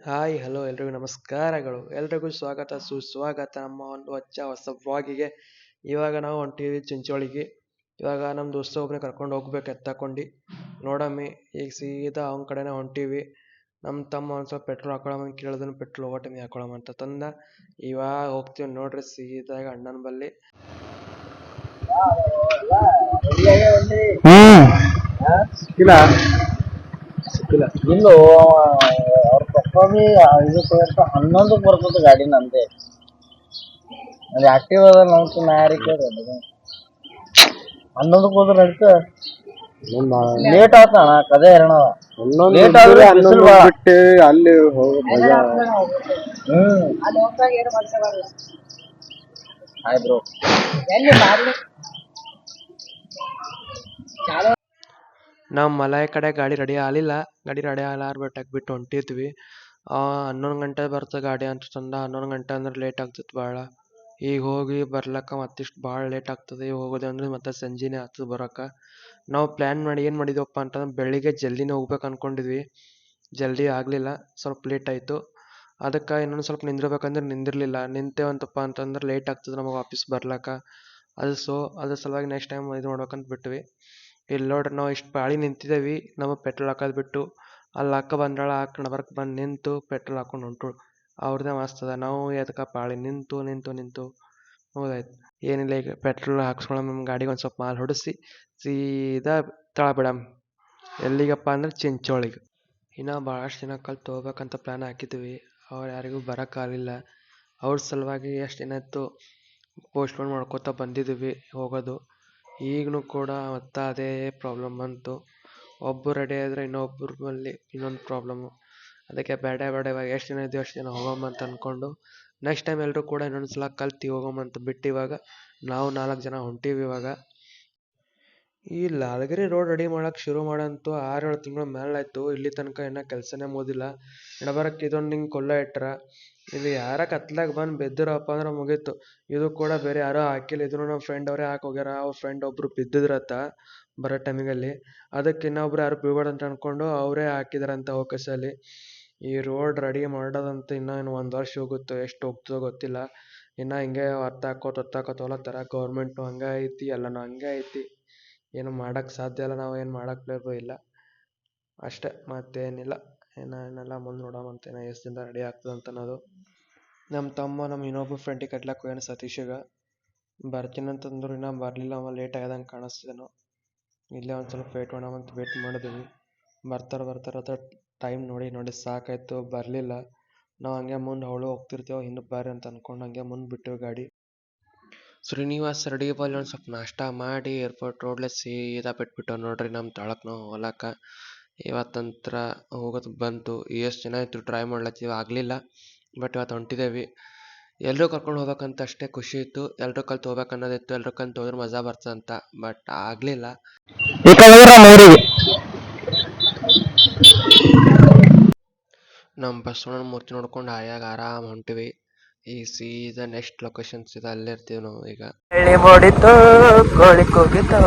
Hi hello ಎಲ್ರಿಗೂ ನಮಸ್ಕಾರಗಳು. ಎಲ್ರಿಗೂ ಸ್ವಾಗತ ಸುಸ್ವಾಗತ ನಮ್ಮ ಒಂದು ಹೊಚ್ಚ ಹೊಸ ವ್ಲಾಗಿಗೆ. ಇವಾಗ ನಾವು ಹೊಂಟೀವಿ ಚಿಂಚೋಳಿಗೆ. ಇವಾಗ ನಮ್ಮ ದೋಸ್ತ ಒಬ್ಬನೇ ಕರ್ಕೊಂಡು ಹೋಗ್ಬೇಕು ಎತ್ತಕೊಂಡು. ನೋಡಮ್ಮಿ ಈಗ ಸೀದಾ ಅವನ ಕಡೆನೇ ಹೊಂಟೀವಿ ನಮ್ಮ ತಮ್ಮ ಒಂದು ಸ್ವಲ್ಪ ಪೆಟ್ರೋಲ್ ಹಾಕೊಳಮಂತ ಕೇಳಿದನು ಪೆಟ್ರೋಲ್ ಹೋಗೋ ಟೈಮಿಗೆ ಹಾಕೊಳಮಂತ ತಂದ. ಇವಾಗ ಹೋಗ್ತೀವಿ ನೋಡ್ರಿ ಸೀದಾಗ ಅಣ್ಣನ ಬಲ್ಲಿ. ಹ್ಮ್. ಸಿಕ್ಕಿಲ್ಲ? ಸಿಕ್ಕಿಲ್ಲ. ಇಲ್ಲೋ ಅವ್ರ ಐದು ಇದು ಅಂತ ಹನ್ನೊಂದು ಬರ್ತದೆ ಗಾಡಿ ನಂದೆ. ಅದು ಆಕ್ಟಿವ್ ಅದ ನೋಡ್ತು ನಾ ಹನ್ನೊಂದು ಹನ್ನೊಂದಕ್ಕೆ ಹೋದ್ರೆ ನಡೀತ ಲೇಟ್ ಆತ ಅಣ್ಣ ಕದೇ ಹೇಳಣ ಲೇಟ್ ಆದ್ರೆ ಬಿಸಿಲು ಭಾಳ. ಬಿಟ್ಟು ಅಲ್ಲಿ ಹ್ಮ್. ಹಾಯ್ ಬ್ರೋ ನಾವು ಮಲಾಯ್ ಕಡೆ ಗಾಡಿ ರೆಡಿ ಆಗಲಿಲ್ಲ. ಗಾಡಿ ರೆಡಿ ಆಗಲಾರ್ಬಿಟ್ಟು ಬಿಟ್ಟು ಹೊಂಟಿದ್ವಿ. ಹನ್ನೊಂದು ಗಂಟೆ ಬರ್ತದೆ ಗಾಡಿ ಅಂತ ತಂದ, ಹನ್ನೊಂದು ಗಂಟೆ ಅಂದ್ರೆ ಲೇಟ್ ಆಗ್ತದೆ ಭಾಳ ಈಗ ಹೋಗಿ ಬರ್ಲಕ್ಕ ಮತ್ತಿಷ್ಟು ಭಾಳ ಲೇಟ್ ಆಗ್ತದೆ, ಈಗ ಹೋಗೋದು ಅಂದ್ರೆ ಮತ್ತೆ ಸಂಜೆನೇ ಆಗ್ತದೆ ಬರೋಕೆ. ನಾವು ಪ್ಲ್ಯಾನ್ ಮಾಡಿ ಏನು ಮಾಡಿದ್ವಪ್ಪ ಅಂತಂದ್ರೆ ಬೆಳಿಗ್ಗೆ ಜಲ್ದಿನೇ ಹೋಗ್ಬೇಕು ಅಂದ್ಕೊಂಡಿದ್ವಿ ಜಲ್ದಿ ಆಗಲಿಲ್ಲ, ಸ್ವಲ್ಪ ಲೇಟ್ ಆಯಿತು. ಅದಕ್ಕೆ ಇನ್ನೊಂದು ಸ್ವಲ್ಪ ನಿಂದಿರ್ಬೇಕಂದ್ರೆ ನಿಂದಿರಲಿಲ್ಲ. ನಿಂತೇವಂತಪ್ಪ ಅಂತಂದ್ರೆ ಲೇಟ್ ಆಗ್ತದೆ ನಮಗೆ ವಾಪಸ್ ಬರ್ಲಿಕ್ಕೆ. ಅದು ಸೊ ಅದ್ರ ಸಲುವಾಗಿ ನೆಕ್ಸ್ಟ್ ಟೈಮ್ ಇದು ಮಾಡ್ಬೇಕಂತ ಬಿಟ್ವಿ. ಇಲ್ಲಿ ನೋಡ್ರಿ ನಾವು ಇಷ್ಟು ಪಾಳಿ ನಿಂತಿದ್ದೇವೆ ನಮಗೆ ಪೆಟ್ರೋಲ್ ಹಾಕೋದು ಬಿಟ್ಟು. ಅಲ್ಲಿ ಅಕ್ಕ ಬಂದಾಳ ಅಕ್ಕ ನಬರ್ಕ್ ಬಂದು ನಿಂತು ಪೆಟ್ರೋಲ್ ಹಾಕೊಂಡು ಹೊಂಟಳು. ಅವ್ರದ್ದೇ ಮಸ್ತದ ನಾವು ಎದಕ್ಕೆ ಪಾಳಿ ನಿಂತು ನಿಂತು ನಿಂತು. ಹೋದಾಯ್ತು. ಏನಿಲ್ಲ ಈಗ ಪೆಟ್ರೋಲ್ ಹಾಕ್ಸ್ಕೊಳ್ಳೋ ನಮ್ಮ ಗಾಡಿಗೆ ಒಂದು ಸ್ವಲ್ಪ ಮಾಲ್ ಹೊಡಿಸಿ, ಸೀದಾ ತಳ ಬಿಡಮ್. ಎಲ್ಲಿಗಪ್ಪ ಅಂದ್ರೆ ಚಿಂಚೋಳಿಗೆ. ಇನ್ನು ಭಾಳಷ್ಟು ದಿನ ಕಲ್ತು ಹೋಗ್ಬೇಕಂತ ಪ್ಲ್ಯಾನ್ ಹಾಕಿದ್ವಿ. ಅವ್ರು ಯಾರಿಗೂ ಬರೋಕ್ಕಾಗಲಿಲ್ಲ ಅವ್ರ ಸಲುವಾಗಿ ಎಷ್ಟು ಆಯಿತು ಪೋಸ್ಟ್ಪೋನ್ ಮಾಡ್ಕೋತಾ ಬಂದಿದ್ವಿ ಹೋಗೋದು. ಈಗಲೂ ಕೂಡ ಮತ್ತೆ ಅದೇ ಪ್ರಾಬ್ಲಮ್ ಬಂತು. ಒಬ್ಬರು ರೆಡಿ ಆದರೆ ಇನ್ನೊಬ್ರಲ್ಲಿ ಇನ್ನೊಂದು ಪ್ರಾಬ್ಲಮ್ಮು ಅದಕ್ಕೆ ಬೇಡ ಬೇಡ ಇವಾಗ ಎಷ್ಟು ಜನ ಇದ್ದೀವಿ ಅಷ್ಟು ಜನ ಹೋಗೋಮ್ ಅಂತ ಅಂದ್ಕೊಂಡು ನೆಕ್ಸ್ಟ್ ಟೈಮ್ ಎಲ್ಲರೂ ಕೂಡ ಇನ್ನೊಂದು ಸಲ ಕಲ್ತು ಹೋಗೋಮ್ ಅಂತ ಬಿಟ್ಟು ಇವಾಗ ನಾವು ನಾಲ್ಕು ಜನ ಹೊಂಟೀವಿ ಇವಾಗ. ಈ ಲಾಲ್ಗಿರಿ ರೋಡ್ ರೆಡಿ ಮಾಡೋಕೆ ಶುರು ಮಾಡಂತೂ ಆರೇಳು ತಿಂಗಳ ಮೇಲಾಯ್ತು. ಇಲ್ಲಿ ತನಕ ಇನ್ನೂ ಕೆಲಸನೇ ಮುಗಿದಿಲ್ಲ. ನಡಬರಕ್ಕೆ ಇದೊಂದು ಹಿಂಗೆ ಕೊಲ್ಲ ಇಟ್ರ. ಇಲ್ಲಿ ಯಾರ ಕತ್ಲಾಗ ಬಂದು ಬಿದ್ದಿರಪ್ಪ ಅಂದ್ರೆ ಮುಗೀತು. ಇದು ಕೂಡ ಬೇರೆ ಯಾರೋ ಹಾಕಿಲ್ಲ. ಇದನ್ನು ನಮ್ಮ ಫ್ರೆಂಡ್ ಅವರೇ ಹಾಕಿ ಹೋಗ್ಯಾರ. ಅವ್ರ ಫ್ರೆಂಡ್ ಒಬ್ಬರು ಬಿದ್ದಿದ್ರತ್ತ ಬರೋ ಟೈಮಿಗಲ್ಲಿ ಅದಕ್ಕೆ ಇನ್ನೊಬ್ರು ಯಾರು ಬೀಳ್ಬಾರ್ದು ಅಂತ ಅಂದ್ಕೊಂಡು ಅವರೇ ಹಾಕಿದಾರಂತ ಅವಕಾಶಲ್ಲಿ ಈ ರೋಡ್ ರೆಡಿ ಮಾಡೋದಂತ ಇನ್ನೂ ಏನು ಒಂದು ವರ್ಷ ಹೋಗುತ್ತೋ. ಎಷ್ಟು ಹೋಗ್ತದೋ ಗೊತ್ತಿಲ್ಲ. ಇನ್ನೂ ಹಿಂಗೆ ಹೊತ್ತಾಕೋತ ಹೊತ್ತಾಕೋತ ಹೋಗ್ಲತ್ತಾರ ಗೌರ್ಮೆಂಟು ಹಂಗೆ ಐತಿ, ಎಲ್ಲನೂ ಹಂಗೆ ಐತಿ. ಏನು ಮಾಡೋಕ್ಕೆ ಸಾಧ್ಯ ಇಲ್ಲ ನಾವು ಏನು ಮಾಡಕ್ಕೆ ಇಲ್ಲ. ಅಷ್ಟೇ, ಮತ್ತೇನಿಲ್ಲ. ಏನು ಏನೆಲ್ಲ ಮುಂದೆ ನೋಡೋಮಂತ ಏನೋ ಎಷ್ಟು ದಿನ ರೆಡಿ ಆಗ್ತದೆ ಅಂತ ಅನ್ನೋದು. ನಮ್ಮ ತಮ್ಮ, ನಮ್ಮ ಇನ್ನೊಬ್ಬ ಫ್ರೆಂಡಿಗೆ ಕಟ್ಲಕ್ಕೆ ಹೋಗ್ಯಾನ ಸತೀಶಿಗೆ. ಬರ್ತೀನಿ ಅಂತಂದ್ರು ಇನ್ನೂ ಬರಲಿಲ್ಲ, ಅವ ಲೇಟ್ ಆಗ್ಯದಂಗೆ ಕಾಣಿಸ್ತೇನೋ ಇಲ್ಲೇ ಒಂದು ಸ್ವಲ್ಪ ವೇಟ್ ಮಾಡೋಮಂತ ವೇಟ್ ಮಾಡಿದ್ವಿ. ಬರ್ತಾರೆ ಬರ್ತಾರೆ ಅಂತ ಟೈಮ್ ನೋಡಿ ನೋಡಿ ಸಾಕಾಯಿತು, ಬರಲಿಲ್ಲ. ನಾವು ಹಂಗೆ ಮುಂದೆ ಅವಳು ಹೋಗ್ತಿರ್ತೇವೆ ಹಿಂದೆ ಬರ್ರಿ ಅಂತ ಅಂದ್ಕೊಂಡು ಹಂಗೆ ಮುಂದೆ ಬಿಟ್ಟೆವು ಗಾಡಿ. ಶ್ರೀನಿವಾಸ ರೆಡಿ ಬಲ್ಲಿ ಒಂದು ಸ್ವಲ್ಪ ನಾಷ್ಟ ಮಾಡಿ ಏರ್ಪೋರ್ಟ್ ರೋಡ್ಲೆ ಸೀದಾ ಬಿಟ್ಬಿಟ್ಟು ನೋಡ್ರಿ ನಮ್ಮ ತಳಕ್ಕೆ ನಾವು ಇವತ್ತಂತ್ರ ಹೋಗೋದು ಬಂತು. ಎಷ್ಟು ಜನ ಆಯಿತು ಟ್ರೈ ಮಾಡ್ಲತ್ತೀವಿ ಆಗಲಿಲ್ಲ. ಬಟ್ ಇವತ್ತು ಹೊಂಟಿದ್ದೇವೆ ಎಲ್ಲರೂ ಕರ್ಕೊಂಡು ಹೋಗ್ಬೇಕಂತ ಅಷ್ಟೇ ಖುಷಿ ಇತ್ತು. ಎಲ್ಲರೂ ಕಲ್ತು ಹೋಗ್ಬೇಕು ಅನ್ನೋದಿತ್ತು. ಎಲ್ಲರೂ ಕಲ್ತು ಹೋದ್ರೆ ಮಜಾ ಬರ್ತದಂತ ಬಟ್ ಆಗಲಿಲ್ಲ. ನಮ್ಮ ಬಸವಣ್ಣನ ಮೂರ್ತಿ ನೋಡ್ಕೊಂಡು ಆಯಾಗ ಆರಾಮ್ ಹೊಂಟಿವಿ. ಈ ಸೀದಾ ನೆಕ್ಸ್ಟ್ ಲೊಕೇಶನ್ಸ್ ಇದೆ ಅಲ್ಲೇ ಇರ್ತೀವಿ ನಾವು ಈಗ. ಕೋಳಿ ಕೂಗಿತು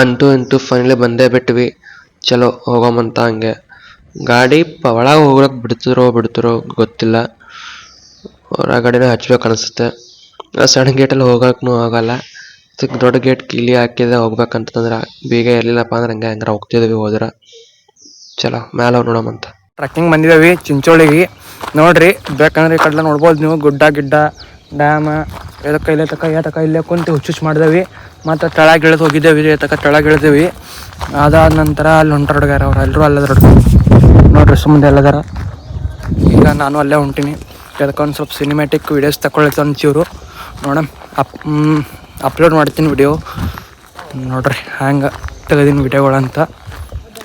ಅಂತೂ ಇಂತೂ ಫೈನಲಿ ಬಂದೇ ಬಿಟ್ವಿ. ಚಲೋ ಹೋಗೋಮಂತ ಹಂಗೆ. ಗಾಡಿ ಪ, ಒಳಗೆ ಹೋಗಕ್ಕೆ ಬಿಡ್ತಿರೋ ಬಿಡ್ತಿರೋ ಗೊತ್ತಿಲ್ಲ. ಹೊರಗಡೆನೇ ಹಚ್ಬೇಕು ಅನಿಸುತ್ತೆ. ಸಣ್ಣ ಗೇಟಲ್ಲಿ ಹೋಗೋಕ್ಕೂ ಆಗಲ್ಲ. ಚಿಕ್ಕ ದೊಡ್ಡ ಗೇಟ್ ಕೀಲಿ ಹಾಕಿದೆ ಹೋಗ್ಬೇಕಂತಂದ್ರೆ ಬೀಗ ಇರಲಿಲ್ಲಪ್ಪ ಅಂದ್ರೆ ಹಂಗೆ ಹಂಗಾರ ಹೋಗ್ತಿದ್ವಿ ಹೋದ್ರೆ. ಚಲೋ ಮೇಲೆ ಹೋಗಿ ನೋಡೋಮಂತ ಟ್ರಕ್ಕಿಂಗ್ ಬಂದಿದ್ದೇವೆ ಚಿಂಚೋಳಿಗೆ. ನೋಡ್ರಿ, ಬೇಕಂದ್ರೆ ಈ ಕಡೆ ನೋಡ್ಬೋದು ನೀವು. ಗುಡ್ಡ, ಗಿಡ್ಡ, ಡ್ಯಾಮ ಎದಕ್ಕ ಇಲ್ಲೇ ತಕ ತಕ ಇಲ್ಲೇ ಕುಂತು ಹುಚ್ಚು ಮಾಡಿದೇವಿ. ಮತ್ತು ತಳಗಿಳಿದು ಹೋಗಿದ್ದೇವೆ ತಕ ತೆಳಗೆ ಇಳಿದೇವಿ ಅದಾದ ನಂತರ ಅಲ್ಲಿ ಹೊಂಟಾರ ಹುಡುಗಾರ ಅವ್ರು. ಎಲ್ಲರೂ ಅಲ್ಲದ್ರ ನೋಡ್ರಿ ಸುಮ್ಮನೆ ಎಲ್ಲದಾರ. ಈಗ ನಾನು ಅಲ್ಲೇ ಹೊಂಟೀನಿ. ಅದಕ್ಕೊಂದು ಸ್ವಲ್ಪ ಸಿನಿಮ್ಯಾಟಿಕ್ ವೀಡಿಯೋಸ್ ಅಂತ ಚೂರು ನೋಡಮ್, ಅಪ್ ಅಪ್ಲೋಡ್ ಮಾಡ್ತೀನಿ ವಿಡಿಯೋ ನೋಡ್ರಿ, ಹ್ಯಾಂಗೆ ವಿಡಿಯೋಗಳು ವಿಡಿಯೋಗಳಂತ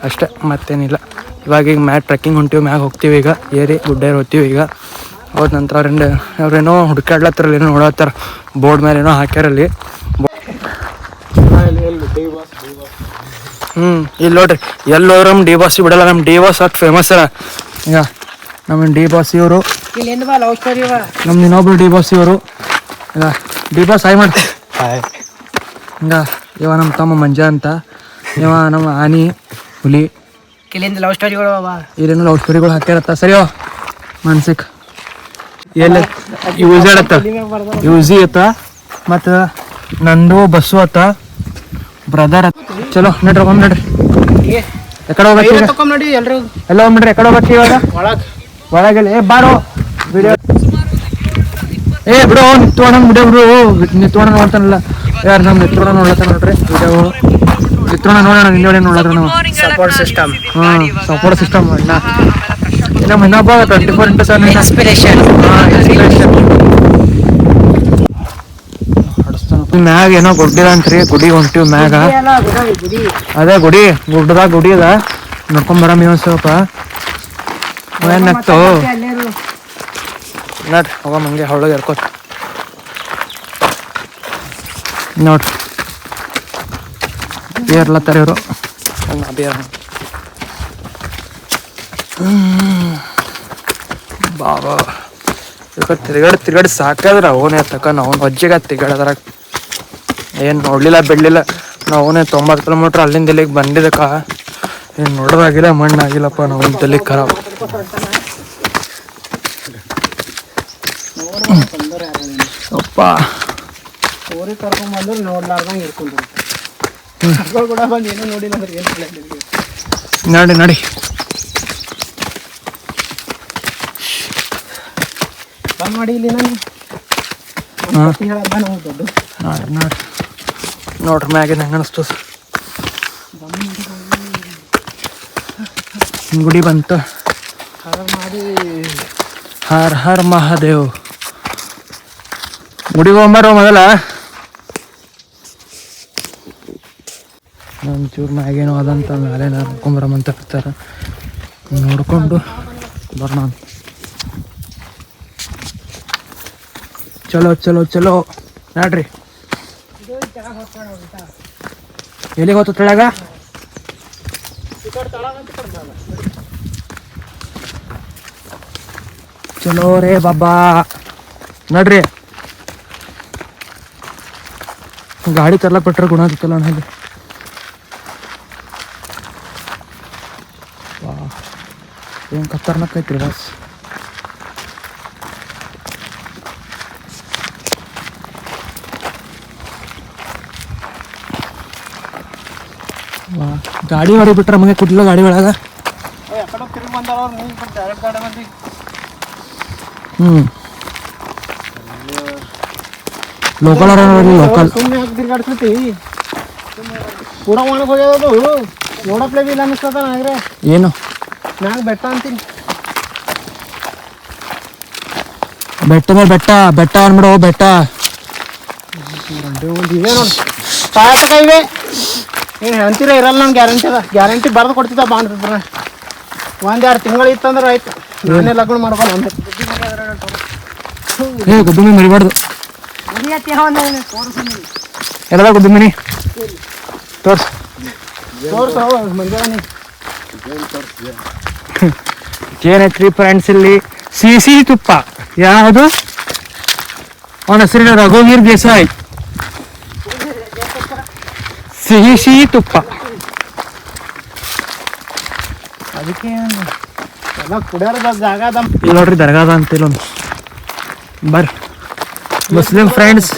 ಅಷ್ಟೇ, ಮತ್ತೇನಿಲ್ಲ. ಇವಾಗ ಈಗ ಮ್ಯಾಟ್ ಟ್ರೆಕ್ಕಿಂಗ್ ಹೊಂಟೀವಿ, ಮ್ಯಾಗ ಹೋಗ್ತೀವಿ ಈಗ. ಏರಿ, ಗುಡ್ಡ ಹೋಗ್ತೀವಿ ಈಗ. ಹೋದ ನಂತರ ಅವ್ರಿಂದ ಅವ್ರೇನೋ ಹುಡುಕಾಡ್ಲತ್ತಾರಲ್ಲಿ ಏನೋ ನೋಡತ್ತಾರ. ಬೋರ್ಡ್ ಮೇಲೆ ಏನೋ ಹಾಕ್ಯಾರಲ್ಲಿ ಹ್ಞೂ ಇಲ್ಲಿ ನೋಡ್ರಿ ಎಲ್ಲಿ ಹೋದ್ರು ನಮ್ಮ ಡಿ ಬಾಸಿ ಬಿಡಲ್ಲ ನಮ್ಮ ಡಿ ಬಾಸ್ ಅಷ್ಟು ಫೇಮಸ್ ಅಲ್ಲ. ಈಗ ನಮ್ಮ ಡಿ ಬಾಸ್ ಇವರು ನಮ್ಮ ಇನ್ನೊಬ್ರು ಡಿ ಬಾಸ್ ಇವರು. ಈಗ ಡಿ ಬಾಸ್ ಹಾಯ್. ಮಾಡ್ತೀವಿ ಹಿಂಗ ಇವ ನಮ್ಮ ತಮ್ಮ ಮಂಜ ಅಂತ ಇವ ನಮ್ಮ ಆನಿ ಹುಲಿ. ಕೆಲವೊಂದು ಲವ್ ಸ್ಟೋರಿಗಳು ಇಲ್ಲೇನು ಲವ್ ಸ್ಟೋರಿಗಳು ಹಾಕ್ಯಾರತ್ತ ಸರಿಯೋ ಮಾನಸಿಕ. ಎಲ್ಲ ಯೂಸ್ ಆಡತ್ತ ಯೂಸಿ ಅತ್ತ? ಮತ್ತು ನಂದು ಬಸ್ಸು ಅತ್ತ. ಬ್ರದರ್ ಚಲೋ ನಡ್ರಿ ಒಮ್ಮೆ ನಡ್ರಿ. ಎಕಡೆ ಹೋಗ್ಬೇಕು ಈಗ? ಎಲ್ಲ ಹೋಗ್ಬಿಡ್ರಿ ಎಕಡೆ ಹೋಗ್ಬೇಕು ಇವಾಗ? ಒಳಗ್. ಒಳಗೆಲ್ಲ ಏ ಬಾರೋ. ವಿಡಿಯೋ ಏ ಬಿಡು ನಿತ್ತೋಣ ಬಿಡು. ಬಿಡು ನಿತ್ತೋಣ ನೋಡ್ತಾನಲ್ಲ. ಯಾರು ನಮ್ಮ ನಿತ್ತೋಣ ನೋಡ್ಲತ್ತಾನ ನೋಡ್ರಿ ವಿಡಿಯೋ ನಿತ್ತೋಣ ನೋಡೋಣ ಹಿಂದೆ ನೋಡೋಣ ನಾವು ಸಪೋರ್ಟ್ ಸಿಸ್ಟಮ್ ಹಾ ಸಪೋರ್ಟ್ ಸಿಸ್ಟಮ್ ಅಣ್ಣ. ನಮ್ಮ ಇನ್ನೊಬ್ಬ twenty four into seven inspiration ಮ್ಯಾಗ ಏನೋ ಗುಡ್ಡ ಅಂತ್ರಿ ಗುಡಿ ಹೊಂಟಿವ್ ಮ್ಯಾಗ. ಅದೇ ಗುಡಿ ಗುಡ್ಡದಾಗ ಗುಡಿ ಅದ. ನೋಡ್ಕೊಂಡ್ ಬರಮ್ ಸ್ವಲ್ಪ. ಏನ್ ನಕ್ತು ನೋಡ್ರಿ ಹೋಗಮ್ ಹಂಗೆ ಹೊಳಗೆ ಎರ್ಕೋತ. ನೋಡ್ರಿ. ಬೇರ್ಲತ್ತಾರ ಇವರು. ಬಾಬಾ. ತಿರ್ಗಡ್, ತಿರ್ಗಾಡಿ ಸಾಕಾದ್ರ ಅವನೇ ತಕ ನಾವು ಅಜ್ಜಿಗ ತಿರ್ಗಾಡದ್ರಾಗ ಏನು ನೋಡಲಿಲ್ಲ ಬಿಡ್ಲಿಲ್ಲ. ನಾವೇ ತೊಂಬತ್ತು ಕಿಲೋಮೀಟ್ರ್ ಅಲ್ಲಿಂದ ಇಲ್ಲಿಗೆ ಬಂದಿದ್ದಕ್ಕ. ಏನು ನೋಡೋದಾಗಿಲ್ಲ ಮಣ್ಣಾಗಿಲ್ಲಪ್ಪ ನಾವು ತಲೆ ಖರಾಬ್. ಅಪ್ಪ. ಊರಿಗೆ ನೋಡ್ಲಾರ್ದಂಗ ಕೂಡ ಬಂದು ಏನೋ ನೋಡಿಲ್ಲ ಅಂದ್ರೆ ಏನು ನಡಿ ನಡಿ. ಬಂದ್ ಮಾಡಿ ಇಲ್ಲಿ ನಾನು ನಾವು ದೊಡ್ಡ ನೋಡಿ ನೋಡ್ರಿ ನೋಡ್ರಿ ಮ್ಯಾಗಿನ ಹೆಂಗ ಅನಿಸ್ತು ಗುಡಿ ಬಂತು. ಹರ್ ಹರ್ ಮಹಾದೇವ್. ಗುಡಿಗೆ ಹೋಗ್ಬಾರೋ ಮೊದಲ. ಚೂರು ಮ್ಯಾಗೇನೋ ಅದಂತ ಮೇಲೆ ನೋಡ್ಕೊಂಬರಮಂತ ಇರ್ತಾರೆ ನೋಡ್ಕೊಂಡು ಬರೋಣ. ಚಲೋ ಚಲೋ ಚಲೋ. ನೋಡ್ರಿ. ಎಲ್ಲಿಗೆ ಹೋತು ತಳಗ ಚಲೋ ರೇ ಬಾಬಾ. ನಡ್ರಿ. ಗಾಡಿ ತರ್ಲಕ್ ಬಿಟ್ರೆ ಗುಣ ಆಗ್ತಿಲ್ಲ ಅಣ್ಣ ಏನು ಖತರ್ನಾಕ್ ಐತ್ರಿ ಬಸ್ ಗಾಡಿ ಹೊಡಿ ಬಿಟ್ರೆ ನಮಗೆ ಕುಡ್ಲ ಗಾಡಿ ಒಳಗ ಹ್ಞೂ ಲೋಕಲ್ ಲೋಕಲ್ ಪೂರ ಒಣಗ್ ಹೋಗ್ಯದದು ನೋಡಪ್ಲೇ ಇಲ್ಲ ಅನಿಸ್ತದ ನಾಗ್ರೆ ಏನು ಮ್ಯಾಗ ಬೆಟ್ಟ ಅಂತೀನಿ ಬೆಟ್ಟ ಮೇಲೆ ಬೆಟ್ಟ ಬೆಟ್ಟ ಅನ್ಬಿಡು ಬೆಟ್ಟ ಇವೆ ನೋಡಿ ಸಾಯತಕ ಇವೆ ಏನು ಹೇಳ್ತೀರ ಇರಲ್ಲ ನಾನು ಗ್ಯಾರಂಟಿ ಅದ. ಗ್ಯಾರಂಟಿ ಬರೆದು ಕೊಡ್ತಿದ್ದ ಬಾಂಡ್ ಪೇಪರ್ ಒಂದು ಎರಡು ತಿಂಗಳು ಇತ್ತಂದ್ರೆ ಆಯ್ತು. ನಾನೇ ಲಗ್ನ ಮಾಡ್ಕೊಂಡು ಒಂದೇ ಏ ಮರಿಬಾರ್ದು. ಎಲ್ಲದ ಗುಬ್ಬಿ ಮೀನಿ ತೋರ್ಸ್. ತೋರ್ಸು ಮಂಜಾನೆ ಏನೈತ್ರಿ ಫ್ರೆಂಡ್ಸ್ ಇಲ್ಲಿ? ಸಿಹಿ ಸಿಹಿ ತುಪ್ಪ. ಯಾವುದು? ಅವನ ಹೆಸರಿನ ರಘುವೀರ್ ದೇಸಾಯಿ. ಸಿಹಿ ಸಿಹಿ ತುಪ್ಪ. ಅದಕ್ಕೆ ಎಲ್ಲ ಕುಡಿಯೋದ ಜಾಗ ಅದ. ಇಲ್ಲಿ ನೋಡ್ರಿ ದರ್ಗಾದ ಅಂತ ಇಲ್ಲೊಂದು. ಬರ್ರಿ. ಮುಸ್ಲಿಂ ಫ್ರೆಂಡ್ಸ್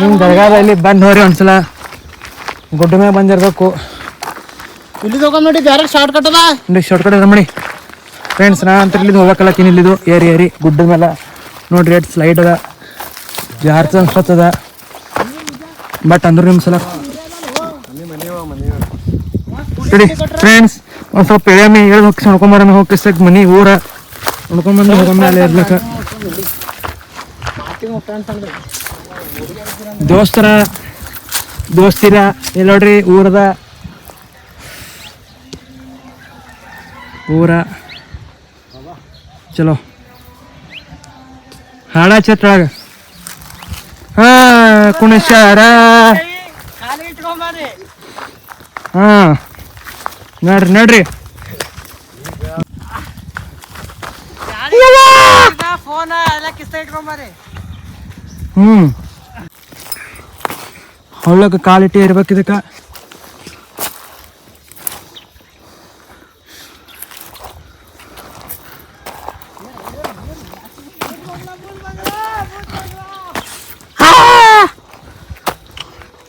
ನಿಮ್ಮ ದರ್ಗಾದಲ್ಲಿ ಬಂದು ಹೋರಿ ಒಂದ್ಸಲ. ಗುಡ್ಡ ಮೇಲೆ ಬಂದಿರ್ಬೇಕು. ಇಲ್ಲಿ ತಗೊಂಡ್ ನೋಡಿ ಬೇರೆ ಶಾರ್ಟ್ ಕಟ್ ಅದ. ನೋಡಿ ಶಾರ್ಟ್ ಕಟ್ ಮಾಡಿ ಫ್ರೆಂಡ್ಸ್ ನಾ ಅಂತ ಇಲ್ಲಿದ್ದು ಹೋಗ್ಬೇಕಲ್ಲ ಇಲ್ಲಿದ್ದು ಏರಿ ಏರಿ ಗುಡ್ಡದ ಮೇಲೆ ನೋಡ್ರಿ ಎಷ್ಟು ಸ್ಲೈಡ್ ಅದ. ಜಾರ್ತ ಅನ್ಸತ್ತದ. ಬಟ್ ಅಂದ್ರೆ ನಿಮ್ಮ ಸಲ ನೋಡಿ ಫ್ರೆಂಡ್ಸ್ ಒಂದು ಸ್ವಲ್ಪ ಎಳೆಮೆ ಹೇಳಿ ಹೋಗಿ ನೋಡ್ಕೊಂಬರಮೆ ಹೋಗಿ ಮನಿ ಊರ. ನೋಡ್ಕೊಂಬಂದು ಹೋಗಮ್ಮ ಅಲ್ಲಿ ಇರ್ಲಿಕ್ಕೆ. ದೋಸ್ತರ ದೋಸ್ತಿರ ಇಲ್ಲಿ ನೋಡ್ರಿ? ಊರದ. ಊರ. ಚಲೋ. ಹಾಡ ಚತ್ರಾಗ ಹಾ ಕುಣಶಾರ ಹಾ. ನೋಡ್ರಿ ನೋಡ್ರಿ ಹ್ಮ್ ಹೊಳ್ಳಕ್ಕೆ ಕಾಲಿಟ್ಟಿ ಇರ್ಬೇಕು ಇದಕ್ಕ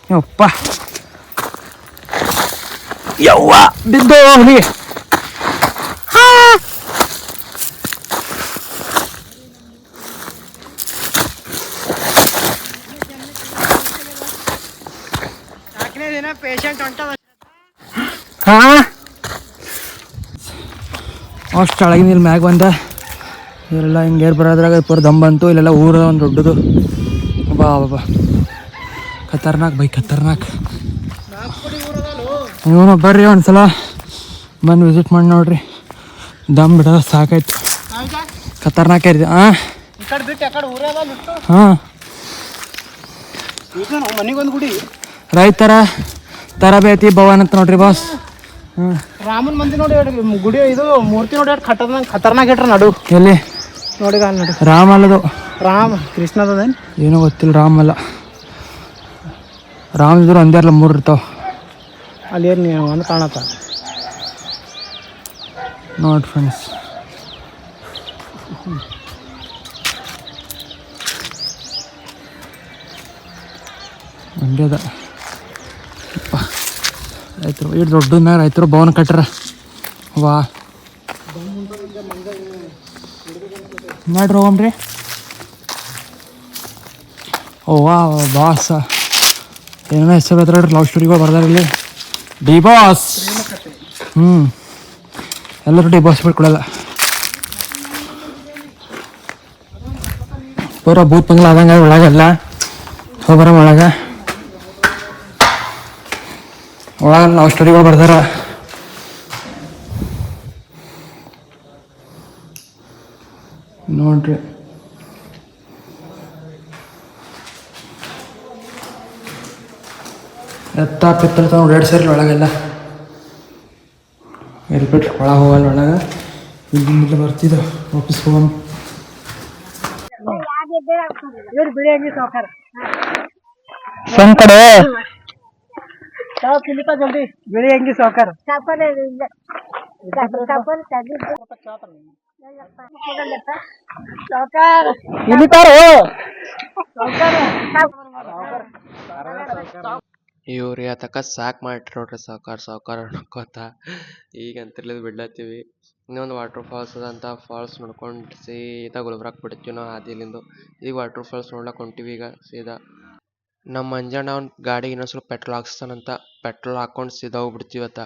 ಯಪ್ಪ ಯವ್ವ. ಬಿದ್ದು ಹಾ. ಅಷ್ಟು ಕೆಳಗಿನ ಇಲ್ಲಿ ಮ್ಯಾಗ ಬಂದ. ಇಲ್ಲೆಲ್ಲ ಹಿಂಗೆ ಏರ್ ಬರೋದ್ರಾಗ ಪೂರ ದಮ್ ಬಂತು. ಇಲ್ಲೆಲ್ಲ ಊರ ಒಂದು ದೊಡ್ಡದು. ಬಾ ಬಾ. ಖತರ್ನಾಕ್ ಬೈ ಖತರ್ನಾಕ್. ಇವನು ಬರ್ರಿ ಒಂದ್ಸಲ. ಬಂದು ವಿಸಿಟ್ ಮಾಡಿ ನೋಡ್ರಿ. ದಮ್ ಬಿಡೋದ ಸಾಕಾಯ್ತು. ಖತರ್ನಾಕ್ ಇರ್ತಿ ಹಾಂ. ರೈತರ ತರಬೇತಿ ಭವನ್ ಅಂತ ನೋಡ್ರಿ ಬಾಸ್ ರಾಮನ್ ಮಂದಿ ನೋಡಿ ಗುಡಿ ಇದು ಮೂರ್ತಿ ನೋಡಿ ಖತರ್ನಾಕ್ ಖತರ್ನಾಕ್ ಇಟ್ರ ನಡು. ಎಲ್ಲಿ? ನೋಡಿ ಅಲ್ಲಿ ನೋಡಿ. ರಾಮ ಅಲ್ಲದು ರಾಮ್ ಕೃಷ್ಣದೇನು ಏನೋ ಗೊತ್ತಿಲ್ಲ ರಾಮ ಅಲ್ಲ ರಾಮ್ ಇದ್ರು ಒಂದೇ ಅಲ್ಲ ಮೂರು ಇರ್ತಾವ. ಅಲ್ಲಿ ಏನು ಒಂದು ಕಾಣತ್ತ? ನೋಡಿ ಫ್ರೆಂಡ್ಸ್ ಹಂಗೆ ಆಯ್ತು ಇಷ್ಟು ದೊಡ್ಡ ಮ್ಯಾಗ ರೈತರು ಭವನ ಕಟ್ಟಾರ. ವಾ. ನೋಡ್ರಿ ಹೋಗಮ್ರಿ ಓ, ವಾ ಬಾಸ. ಏನೋ ಹೆಸರು ಹತ್ರ ಲವ್ ಸ್ಟೋರಿಗಳು ಬರ್ದಾರ ಇಲ್ಲಿ. ಡಿ ಬಾಸ್ ಹ್ಞೂ ಎಲ್ಲರೂ ಡಿಬಾಸ್ ಬಿಟ್ಕೊಡಲ್ಲ ಪೂರ ಭೂತ್ ಬಂಗ್ಲ ಆದಂಗೆ ಒಳಗೆಲ್ಲ ಹೋಗ್ಬರ ಒಳಗೆ. ಒಳಗೆ ನಾವು ಸ್ಟಡಿಗಳು ಬರ್ದಾರ. ನೋಡ್ರಿ. ಎತ್ತ ಪಿತ್ತಲ್ ತಗೊಂಡು ಎರಡು ಸೇರಿ ಒಳಗೆಲ್ಲ. ಎಲ್ಬಿಟ್ಟು ಒಳಗೆ ಹೋಗಲ್ಲ ಒಳಗೆ. ಇಲ್ಲಿ ಇಲ್ಲಿಂದ ಬರ್ತಿದ್ದ. ವಾಪಸ್ ಹೋಗಮ್. ಸಂಕಡೆ ಜಲ್ದಿ ಬಿಳಿ ಹೆಂಗಿ ಸಾವುಕಾರ ಇಲ್ಲಿತಾರೋ ಇವ್ರು ಯಾತಕ ಸಾಕ್ ಮಾಡಿರಿ ನೋಡ್ರಿ ಸಾವ್ಕಾರ ಸಾವ್ಕಾರ ಅನ್ಕೋತ ಈಗ ಅಂತಿರ್ಲಿದ್ದು ಬಿಡ್ಲತ್ತೀವಿ. ಇನ್ನೊಂದು ವಾಟರ್ ಫಾಲ್ಸ್ ಅದ ಅಂತ ಫಾಲ್ಸ್ ನೋಡ್ಕೊಂಡು ಸೀದಾ ಗುಲ್ಬರ್ಗ ಬಿಡ್ತೀವಿ ನಾವು ಆದಿಲಿಂದು ಈಗ ವಾಟರ್ ಫಾಲ್ಸ್ ನೋಡ್ಲಕ್ಕ ಹೊಂಟಿವಿ ಈಗ ಸೀದಾ. ನಮ್ಮ ಮಂಜಣ್ಣ ಅವ್ನ ಗಾಡಿಗೆ ಇನ್ನೊಂದು ಸ್ವಲ್ಪ ಪೆಟ್ರೋಲ್ ಹಾಕ್ಸ್ತಾನಂತ ಪೆಟ್ರೋಲ್ ಹಾಕೊಂಡು ಸೀದಾ ಹೋಗ್ಬಿಡ್ತೀವತ್ತ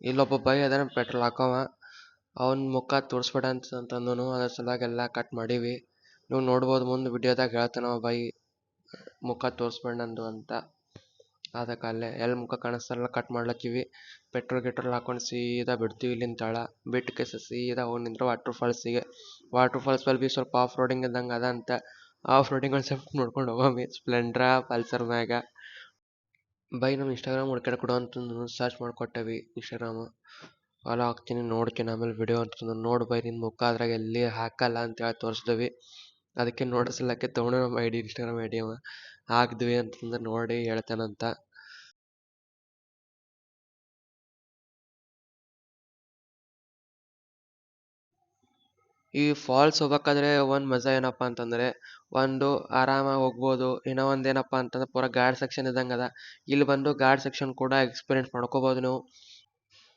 ಇಲ್ಲೊಬ್ಬ ಬೈ ಅದಾನ ಪೆಟ್ರೋಲ್ ಹಾಕೋವ. ಅವ್ನ ಮುಖ ತೋರಿಸ್ಬೇಡ ಅಂತ ಅಂತಂದನು ಅದ್ರ ಸಲುವಾಗಿ ಎಲ್ಲ ಕಟ್ ಮಾಡೀವಿ. ನೀವು ನೋಡ್ಬೋದು ಮುಂದೆ ವಿಡಿಯೋದಾಗ ಹೇಳ್ತಾನ ಅವ ಬೈ ಮುಖ ತೋರಿಸ್ಬೇಡ ನಂದು ಅಂತ. ಅದಕ್ಕೆ ಅಲ್ಲೇ ಎಲ್ಲಿ ಮುಖ ಕಾಣಿಸ್ತಲ್ಲ ಕಟ್ ಮಾಡ್ಲತ್ತೀವಿ ಪೆಟ್ರೋಲ್ ಗಿಟ್ರೋಲ್ ಹಾಕೊಂಡು ಸೀದಾ ಬಿಡ್ತೀವಿ ಇಲ್ಲಿಂದ ತಳ. ಬಿಟ್ಟು ಕೇಸ ಸೀದಾ ಹೋಗಿ ನಿಂತ್ರೆ ವಾಟ್ರ್ ಫಾಲ್ಸಿಗೆ ವಾಟ್ರ್ ಫಾಲ್ಸ್ ಬಲ್ಲಿ ಭೀ ಸ್ವಲ್ಪ ಆಫ್ ರೋಡಿಂಗ್ ಇದ್ದಂಗೆ ಅದ ಅಂತ. ಆಫ್ ರೋಡಿಂಗ್ ಒಂದು ಸ್ವಲ್ಪ ನೋಡ್ಕೊಂಡು ಹೋಗಾಮಿ. ಸ್ಪ್ಲೆಂಡ್ರಾ ಪಲ್ಸರ್ ಮ್ಯಾಗ. ಬೈ ನಮ್ಮ ಇನ್ಸ್ಟಾಗ್ರಾಮ್ ಹುಡ್ಕ್ಯಾಡ ಕೊಡು ಅಂತಂದು ಸರ್ಚ್ ಮಾಡಿಕೊಟ್ಟೇವಿ ಇನ್ಸ್ಟಾಗ್ರಾಮ್ ಫಾಲೋ ಹಾಕ್ತೀನಿ, ನೋಡ್ತೀನಿ ಆಮೇಲೆ ವಿಡಿಯೋ ಅಂತಂದು. ನೋಡಿ ಬೈ ನಿನ್ನ ಮುಖ ಅದ್ರಾಗ ಎಲ್ಲಿ ಹಾಕಲ್ಲ ಅಂತೇಳಿ ತೋರಿಸ್ದೇವಿ. ಅದಕ್ಕೆ ನೋಡಿಸ್ಲಕ್ಕೆ ತೊಗೊಂಡು ನಮ್ಮ I D Instagram I D ಅವ. ಹಾಕ್ದ್ವಿ ಅಂತಂದ್ರೆ ನೋಡಿ ಹೇಳ್ತಾನಂತ. ಈ ಫಾಲ್ಸ್ ಹೋಗ್ಬೇಕಾದ್ರೆ ಒಂದು ಮಜಾ ಏನಪ್ಪ ಅಂತಂದರೆ, ಒಂದು ಆರಾಮಾಗಿ ಹೋಗ್ಬೋದು, ಇನ್ನೂ ಒಂದು ಏನಪ್ಪ ಅಂತಂದ್ರೆ ಪೂರ ಗಾರ್ಡ್ ಸೆಕ್ಷನ್ ಇದ್ದಂಗೆ ಅದ. ಇಲ್ಲಿ ಬಂದು ಗಾರ್ಡ್ ಸೆಕ್ಷನ್ ಕೂಡ ಎಕ್ಸ್ಪೀರಿಯೆನ್ಸ್ ಮಾಡ್ಕೋಬೋದು ನೀವು.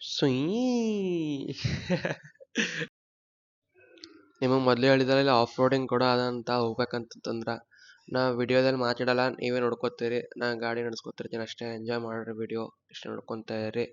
ಸುಯ್ ನಿಮಗೆ ಮೊದಲೇ ಹೇಳಿದ್ರೆ ಆಫ್ ರೋಡಿಂಗ್ ಕೂಡ ಅದ ಅಂತ ಹೋಗ್ಬೇಕಂತಂದ್ರೆ ನಾ ವಿಡಿಯೋದಲ್ಲಿ ಮಾತಾಡಲ್ಲ ನೀವೇ ನೋಡ್ಕೋತೀರಿ. ನಾ ಗಾಡಿ ನಡೆಸ್ಕೊತಿರ್ತೀನಿ ಅಷ್ಟೇ. ಎಂಜಾಯ್ ಮಾಡ್ರಿ ವಿಡಿಯೋ ಇಷ್ಟ ನೋಡ್ಕೊತಾ ಇರಿ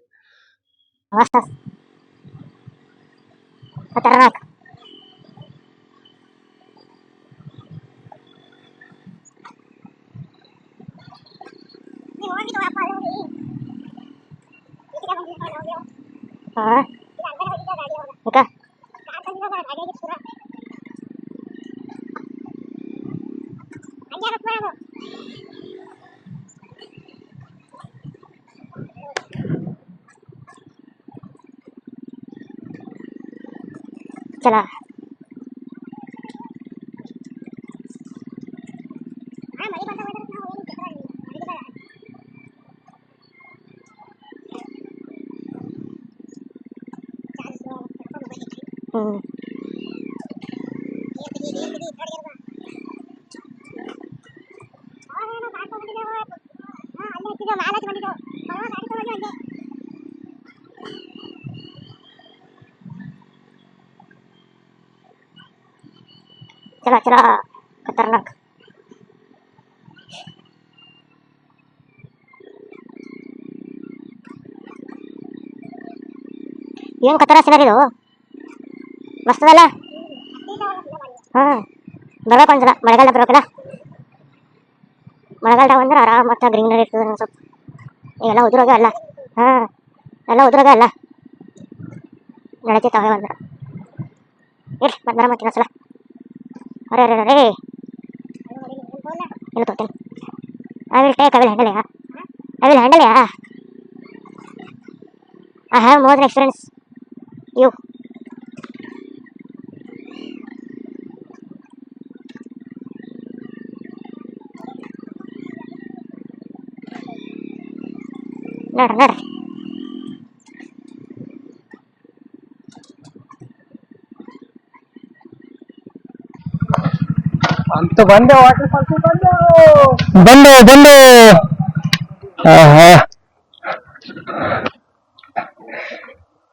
चला चला चला खतरनाक ಏನು ಕತ್ತರ ಸಿನರಿ ಇದು ಮಸ್ತದಲ್ಲ ಹಾಂ ಬರಬೇಕು ಅನ್ಸಲ್ಲ ಮಳೆಗಾಲ ಬರಬೇಕಲ್ಲ ಮಳೆಗಾಲದಾಗ ಅಂದ್ರೆ ಆರಾಮ ಮತ್ತೆ ಗ್ರೀನರಿ ಇರ್ತದೆ ಒಂದು ಸ್ವಲ್ಪ ಈಗೆಲ್ಲ ಉದುರೋಗ ಅಲ್ಲ ಹಾಂ ಎಲ್ಲ ಉದುರೋಗ ಅಲ್ಲ ಬೆಳಗ್ಗೆ ತಗೋ ಬಂದ್ರೆ ಇರ್ಲಿ ಮತ್ತೆ ಬರ ಮತ್ತೆ ಇನ್ನೊಂದ್ಸಲ ಅರೆ ಅರೆ ಅರೆ ಇಲ್ಲ ತೊಗೊತೀನಿ I will take I will handle yeah I will handle yeah I have more than experience you ನೋಡ್ರಿ ನೋಡ್ರಿ ಅಂತ ಬಂದೆ ವಾಟರ್ ಫಾಲ್ಸ್ ಬಂದೆ. ಬಂದು ಆಹಾ.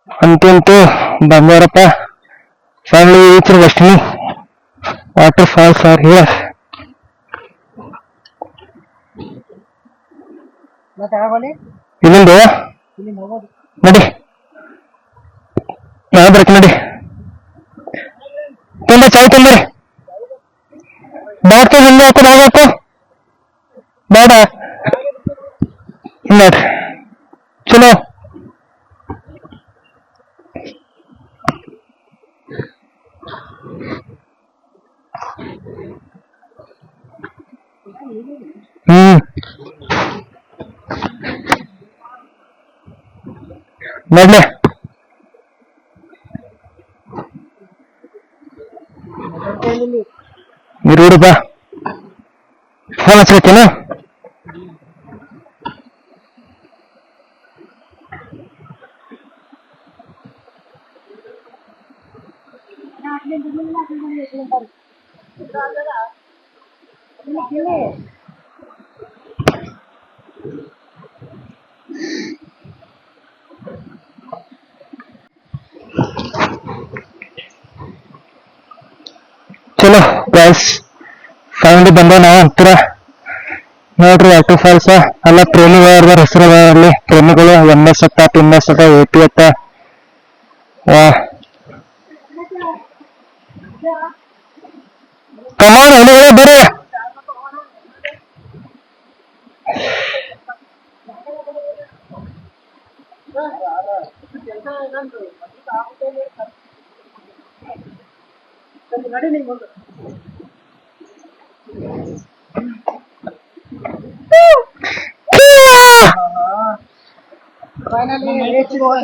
ಅಂತಂತೂ ಬಂದವರಪ್ಪ family Eicher Lakshmi waterfalls are here ಇಲ್ಲಿಂದ ನಡಿ. ನಾ ನಡಿ. ಬೇಡ ಇಲ್ಲ ಚಲೋ ಹ್ಮ್ ನೋಡ್ಲೆ ಇರು ಬಾ ಫೋನ್ ಹಚ್ಬೇಕೇನು ಚಲೋ ಗೈಸ್ ಫೈನಲಿ ಬಂದ ನಾವು ಹತ್ತಿರ ನೋಡ್ರಿ ವಾಟರ್ ಫಾಲ್ಸ್ ಎಲ್ಲ ಪ್ರೇಮಿಗಳ ಹೆಸರು ಅಲ್ಲಿ. ಪ್ರೇಮಿಗಳು ಎಂ ಎಸ್ ಅತ್ತ ಪಿನ್ ಎಸ್ ಅತ್ತ ಎ ಪಿ ಅತ್ತ ಕಮಾನ್ ಹುಡುಗರು, ಬರ್ರಿ.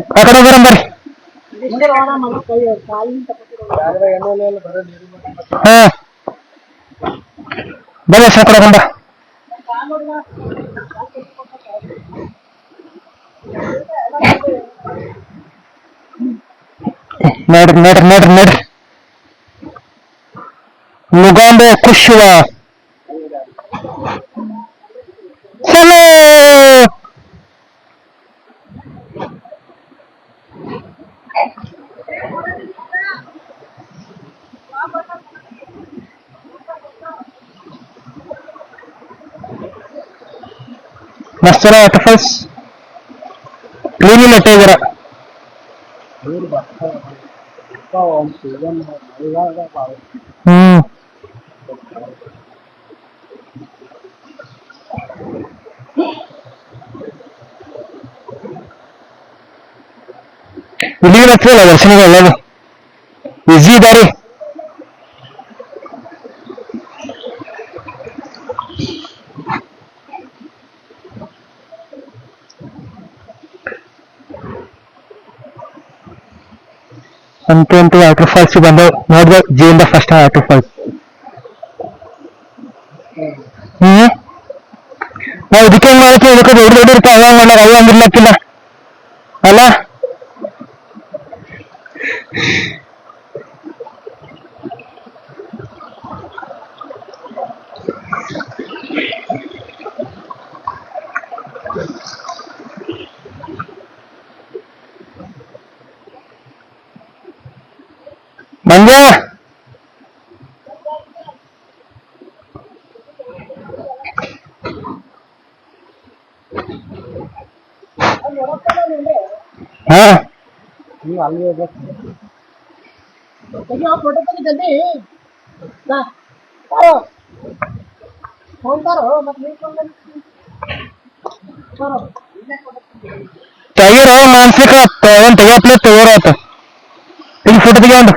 ಅಕಡೆ ಬರಂ ಬರ್ರಿ ಹಾ ಬರ್ರಿ ಆ ಕಡೆ ಬಂದ ನೋಡ್ರಿ ನೋಡ್ರಿ ನೋಡ್ರಿ ನೋಡ್ರಿ ಮುಗಾಂಬೆ ಕುಶುವ ಚಲೋ ಮಸ್ತ್ ವಾಟರ್ ಫಾಲ್ಸ್ ಕ್ಲೀನ್ ಇಟ್ಟ ಇದಾರ ಹ್ಮ್. ಇಲ್ಲಿಗೆ ಬರ್ತೀವಲ್ಲ ದರ್ಶನಗಳು ಎಲ್ಲದು ಈಸಿ ದಾರಿ. ಅಂತೂ ಅಂತೂ ವಾಟರ್ ಫಾಲ್ಸ್ ಬಂದು ನೋಡ್ದೆ ಜೀವನದ ಫಸ್ಟ್ ವಾಟರ್ ಫಾಲ್ಸ್ ಹ್ಮ್ ನಾವು ಇದಕ್ಕೆ ಹೆಂಗ್ ಮಾಡ್ತೀವಿ ಇದಕ್ಕೆ ದೊಡ್ಡ ದೊಡ್ಡ ಇರ್ತಾವ ಅವ ಹಂಗ್ ಮಾಡಾರ ಅವ ಹಂಗಿರ್ಲಕ್ಕಿಲ್ಲ ಅಲ್ಲ ಮಂಜ ಹಾ? ಫೋಟೋ ತೆಗಿ ಜಲ್ದಿ. ಫೋನ್ ತಾರೋ ಮತ್ತೆ ನೀನ್ ಫೋನ್ ಮಾಡಿ. ಬಾರೋ. ತೆಗೀರೋ ಮಾನಸಿಕ ಒಂದ್ ತೆಗಿಯಪ್ಲೆ ತೆಗೀರೋ ಆತ ಈಗ ಫೋಟೋ ತೆಗಿಯೋಂಡು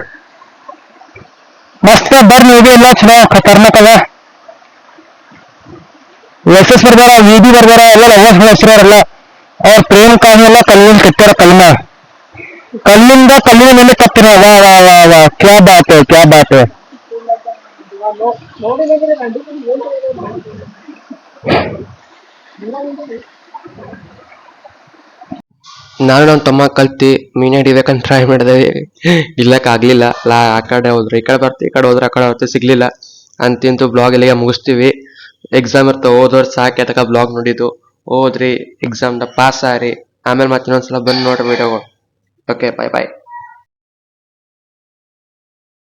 ಮಸ್ತ್ ಬರ್ರಿ ನೀವು ಎಲ್ಲ ಚಲೋ ಖತರ್ನಾಕ್ ಅದ ಎಸ್ ಎಸ್ ಬರ್ದಾರ ವಿ ಬಿ ಬರ್ದಾರ ಎಲ್ಲ ಲವರ್ಸ್ ಹೆಸರಲ್ಲ ಅವ್ರ ಪ್ರೇಮ का ಎಲ್ಲ ಕಲ್ಲಿಂದ ಕಟ್ಟಾರ ಕಲ್ಲಿನ ಕಲ್ಲಿಂದ ಕಲ್ಲಿನ ಮೇಲೆ ಕತ್ತಿರ ವಾ ವಾ ವಾ ವಾ, ಕ್ಯಾ ಬಾತ್ ಹೈ, ಕ್ಯಾ ಬಾತ್ ನಾನು ನಮ್ಮ ತಮ್ಮ ಕಲ್ತಿ, ಮೀನ್ ಹಿಡಿಬೇಕಂತ ಟ್ರೈ ಮಾಡಿದೆ. ಇಲ್ಲಕ್ಕೆ ಆಗಲಿಲ್ಲ. ಲಾ, ಆ ಕಡೆ ಹೋದ್ರು, ಈ ಕಡೆ ಬರ್ತೀವಿ ಈ ಕಡೆ ಹೋದ್ರೆ, ಆ ಕಡೆ ಹೊತ್ತು ಸಿಗ್ಲಿಲ್ಲ. ಅಂತಿಂತೂ ಬ್ಲಾಗ್ ಇಲ್ಲಿಗೆ ಮುಗಿಸ್ತೀವಿ. ಎಕ್ಸಾಮ್ ಇರ್ತಾವೆ ಓದೋರು ಸಾಕು ಅದಕ್ಕೆ ಬ್ಲಾಗ್ ನೋಡಿದ್ದು. ಓದ್ರಿ ದ ಪಾಸ್ ಆರಿ ಆಮೇಲೆ ಮತ್ತೆ ಇನ್ನೊಂದ್ಸಲ ಬಂದು ನೋಡ್ರಿ ವಿಡಿಯೋಗಳು ಓಕೆ ಬಾಯ್ ಬಾಯ್